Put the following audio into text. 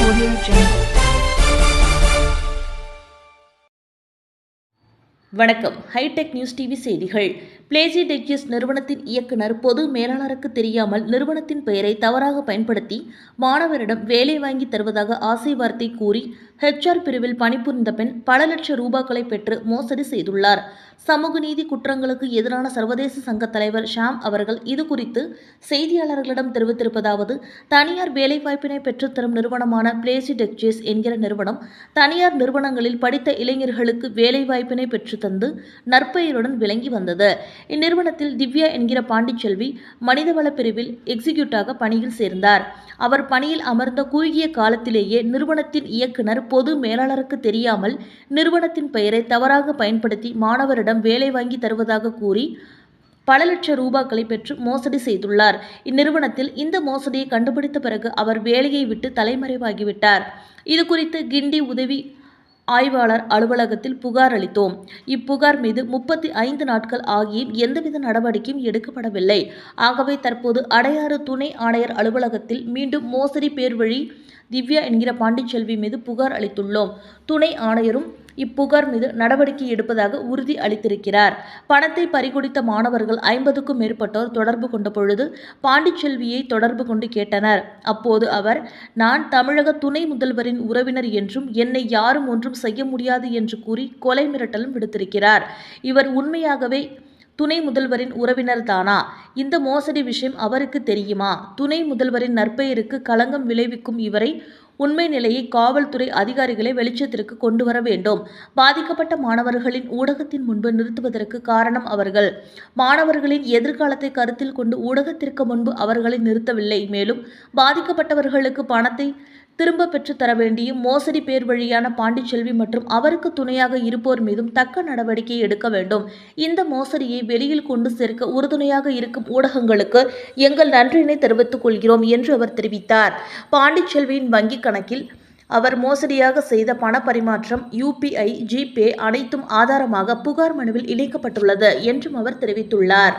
Audio Jungle. வணக்கம் hitech news TV செய்திகள் Plessis டெக்ஜிஸ் நிறுவனத்தின் இயக்குனர் பொது மேலாளருக்கு தெரியாமல் நிறுவனத்தின் பெயரை தவறாக பயன்படுத்தி மாணவரிடம் வேலை வாங்கி தருவதாக ஆசை வார்த்தை கூறி ஹெச்ஆர் பிரிவில் பணிபுரிந்த பெண் பல லட்சம் ரூபாக்களை பெற்று மோசடி செய்துள்ளார். சமூக நீதி குற்றங்களுக்கு எதிரான சர்வதேச சங்க தலைவர் ஷாம் அவர்கள் இது குறித்து செய்தியாளர்களிடம் தெரிவித்திருப்பதாவது தனியார் வேலைவாய்ப்பினை பெற்றுத்தரும் நிறுவனமான பிளேசி டெக்ஜேஸ் என்கிற நிறுவனம் தனியார் நிறுவனங்களில் படித்த இளைஞர்களுக்கு வேலைவாய்ப்பினை பெற்றுத்தந்து நற்பெயருடன் விளங்கி வந்தது. இந்நிறுவனத்தில் திவ்யா என்கிற பாண்டிச்செல்வி மனிதவள பிரிவில் எக்ஸிக்யூட்டாக பணியில் சேர்ந்தார். அவர் பணியில் அமர்ந்த குறுகிய காலத்திலேயே நிறுவனத்தின் இயக்குனர் பொது மேலாளருக்கு தெரியாமல் நிறுவனத்தின் பெயரை தவறாக பயன்படுத்தி மாணவரிடம் வேலை வாங்கி தருவதாக கூறி பல லட்சம் ரூபாக்களை பெற்று மோசடி செய்துள்ளார். இந்நிறுவனத்தில் இந்த மோசடியை கண்டுபிடித்த பிறகு அவர் வேலையை விட்டு தலைமறைவாகிவிட்டார். இது குறித்து கிண்டி உதவி ஆய்வாளர் அலுவலகத்தில் புகார் அளித்தோம். இப்புகார் மீது முப்பத்தி ஐந்து நாட்கள் ஆகியும் எந்தவித நடவடிக்கையும் எடுக்கப்படவில்லை. ஆகவே தற்போது அடையாறு துணை ஆணையர் அலுவலகத்தில் மீண்டும் மோசடி பேர்வழி திவ்யா என்கிற பாண்டிச்செல்வி மீது புகார் அளித்துள்ளோம். துணை ஆணையரும் இப்புகார் மீது நடவடிக்கை எடுப்பதாக உறுதி அளித்திருக்கிறார். பணத்தை பறிகொடுத்த மாணவர்கள் ஐம்பதுக்கும் மேற்பட்டோர் தொடர்பு கொண்ட பொழுது பாண்டிச்செல்வியை தொடர்பு கொண்டு கேட்டனர். அப்போது அவர் நான் தமிழக துணை முதல்வரின் உறவினர் என்றும் என்னை யாரும் ஒன்றும் செய்ய முடியாது என்று கூறி கொலை மிரட்டலும் விடுத்திருக்கிறார். இவர் உண்மையாகவே துணை முதல்வரின் உறவினர் தானா? இந்த மோசடி விஷயம் அவருக்கு தெரியுமா? துணை முதல்வரின் நற்பெயருக்கு களங்கம் விளைவிக்கும் இவரை உண்மை நிலையை காவல்துறை அதிகாரிகளை வெளிச்சத்திற்கு கொண்டு வர வேண்டும். பாதிக்கப்பட்ட மாணவர்களின் ஊடகத்தின் முன்பு நிறுத்துவதற்கு காரணம் அவர்கள். மாணவர்களின் எதிர்காலத்தை கருத்தில் கொண்டு ஊடகத்திற்கு முன்பு அவர்களை நிறுத்தவில்லை. மேலும் பாதிக்கப்பட்டவர்களுக்கு பணத்தை திரும்ப பெற்றுத்தர தர மோசடி பேர் வழியான பாண்டிச்செல்வி மற்றும் அவருக்கு துணையாக இருப்போர் மீதும் தக்க நடவடிக்கை எடுக்க வேண்டும். இந்த மோசடியை வெளியில் கொண்டு சேர்க்க உறுதுணையாக இருக்கும் ஊடகங்களுக்கு எங்கள் நன்றியினை தெரிவித்துக் கொள்கிறோம் என்று அவர் தெரிவித்தார். பாண்டிச்செல்வியின் வங்கிக் கணக்கில் அவர் மோசடியாக செய்த பண பரிமாற்றம் யூபிஐ ஜிபே அனைத்தும் ஆதாரமாக புகார் மனுவில் இணைக்கப்பட்டுள்ளது என்றும் அவர் தெரிவித்துள்ளார்.